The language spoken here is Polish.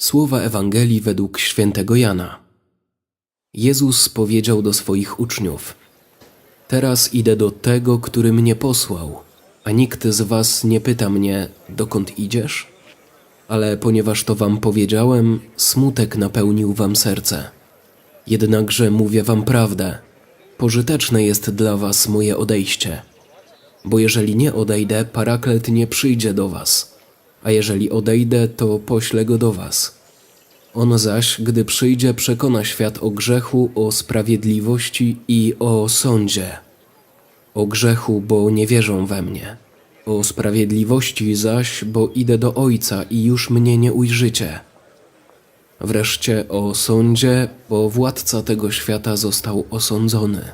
Słowa Ewangelii według świętego Jana. Jezus powiedział do swoich uczniów: Teraz idę do tego, który mnie posłał, a nikt z was nie pyta mnie, dokąd idziesz? Ale ponieważ to wam powiedziałem, smutek napełnił wam serce. Jednakże mówię wam prawdę. Pożyteczne jest dla was moje odejście. Bo jeżeli nie odejdę, paraklet nie przyjdzie do was, a jeżeli odejdę, to poślę go do was. On zaś, gdy przyjdzie, przekona świat o grzechu, o sprawiedliwości i o sądzie. O grzechu, bo nie wierzą we mnie. O sprawiedliwości zaś, bo idę do Ojca i już mnie nie ujrzycie. Wreszcie o sądzie, bo władca tego świata został osądzony.